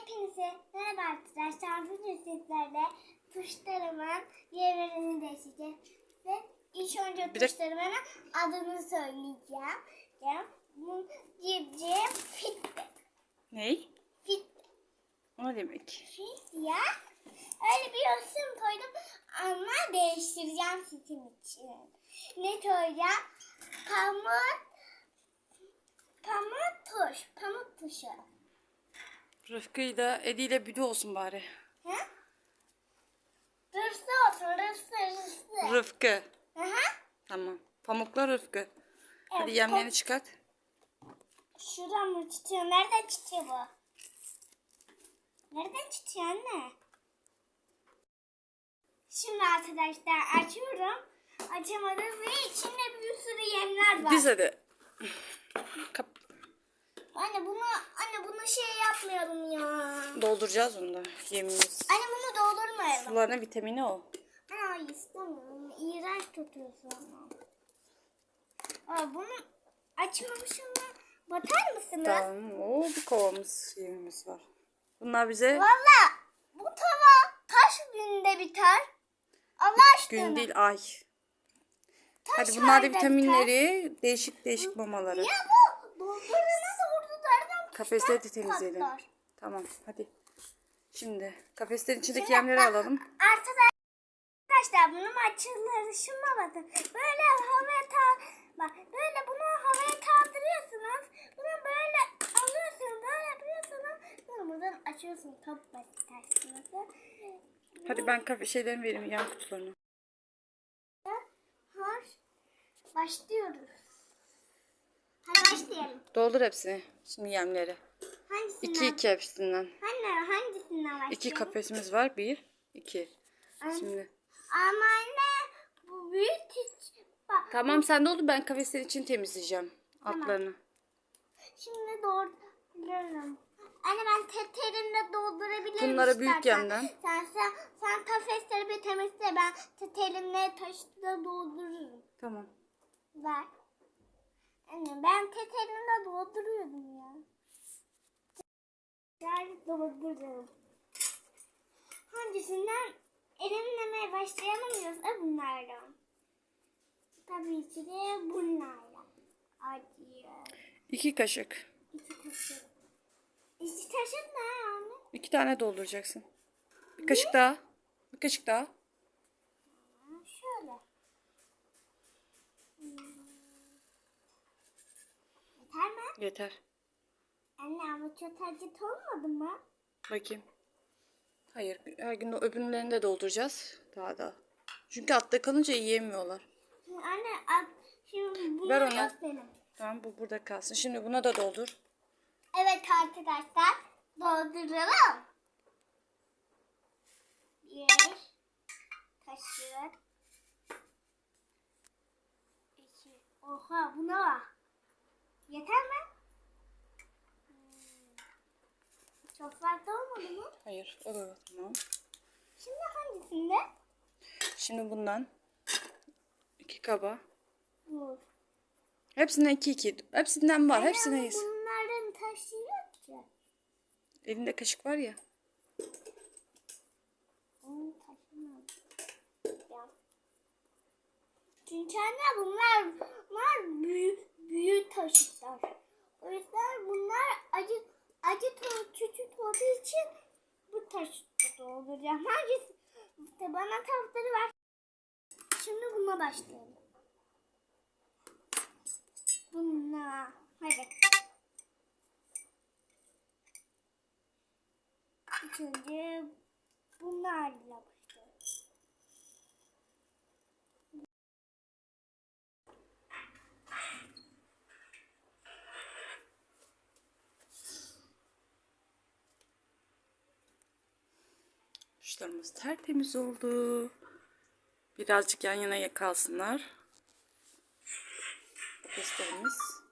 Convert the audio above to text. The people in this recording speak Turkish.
Hepinize merhaba arkadaşlar. Bugün sizlerle tuşlarımın yerlerini değiştireceğiz. Ve ilk önce Bir tuşlarımın adını söyleyeceğim. Ya, Bu diyeceğim fit. Ney? Fit. O ne demek? Fit ya. Öyle bir isim koydum ama değiştireceğim sizin için. Ne söyleyeceğim? Pamuk. Pamuk tuş. Pamuk tuşu. Rıfkı'yla Edi ile Büdü olsun bari. He? Rıfsı olsun, rıfsı, rıfsı. Rıfkı. Hı hı. Tamam. Pamukla Rıfkı. Hadi Evet, yemlerini pam- çıkart. Şuradan mı çıkıyor? Nereden çıkıyor bu? Nereden çıkıyor anne? Şimdi arkadaşlar açıyorum. Açamadım ve içinde bir sürü yemler var. Diz hadi. Kap Anne bunu anne bunu şey yapmayalım ya. dolduracağız onu da yemimiz. Anne bunu doldurmayalım. Sularına vitamini o. Anne hayır istemiyorum. İğrenç tutuyorsun ama. Aa, bunu açmamışım da batar mısınız? Tamam. Oo, bir kovamız yemimiz var. Bunlar bize Valla bu tava kaç günde biter? Allah aşkına. gün değil ay. Kaç Hadi bunlar da ayda biter? vitaminleri, değişik değişik mamaları. Ya bu doldurana doldurlardan Kafesleri de temizleyelim. patlar. Tamam hadi. Şimdi kafeslerin içindeki yemleri alalım. Arkadaşlar bunun açılışına bakın. Böyle havaya ta bak böyle bunu havaya kaldırıyorsunuz. Bunu böyle alıyorsunuz, böyle yapıyorsunuz. Bunu buradan açıyorsunuz. Çok basit aslında. Hadi ben kafe şeylerini vereyim yan kutularını. Har başlıyoruz. Hadi başlayalım. Doldur hepsini. Şimdi yemleri. Hangisinden? 2 2 hepsinden. Anne hangisinden başlayalım? İki kafesimiz var. Bir, iki. Şimdi. Ama anne bu büyük hiç. Bak Tamam sen doldur ben kafesler için temizleyeceğim. Altlarını. şimdi doldururum. Anne ben te- terimle doldurabilirim. Bunlara büyük istersen. yemden. Sen, sen, sen kafesleri bir temizle ben te- terimle taşla doldururum. Tamam. Ver. Anne ben te- terimle dolduruyorum ya. Gel doldururum. Hangisinden elimlemeye başlayalım diyorsa bunlardan. Tabii ki de bunlarla. Hadi. İki kaşık. İki taşık. İki taşık ne yani? İki tane dolduracaksın. Bir kaşık daha. Bir kaşık daha. Yeter. Anne ama çok acıt olmadı mı? Bakayım. Hayır. Her gün o öbürlerini de dolduracağız. Daha da. Çünkü altta kalınca yiyemiyorlar. Anne at, şimdi bunu Ver yok benim. Tamam bu burada kalsın. Şimdi buna da doldur. Evet arkadaşlar dolduralım. Bir kaşık. İki. Oha buna bak. Yeter mi? Hmm. Çok fazla olmadı mı? Hayır. O da tamam. Şimdi hangisinde? Şimdi bundan iki kaba. Bu. Hepsinden iki iki. Hepsinden var. Yiyiz. Bunların taşı yok ki. Elinde kaşık var ya. Onun taşı mı? Ya. Çünkü anne bunlar, bunlar büyük, büyük taşıtlar. O yüzden bunlar acı acı to- küçük olduğu için bu taşıtı dolduracağım. Hangisi? İşte bana tahtları ver. Şimdi buna başlayalım. Bununla. Hadi. İlk önce bunlarla başlayalım. Duşlarımız tertemiz oldu. Birazcık yan yana kalsınlar. Kafeslerimiz.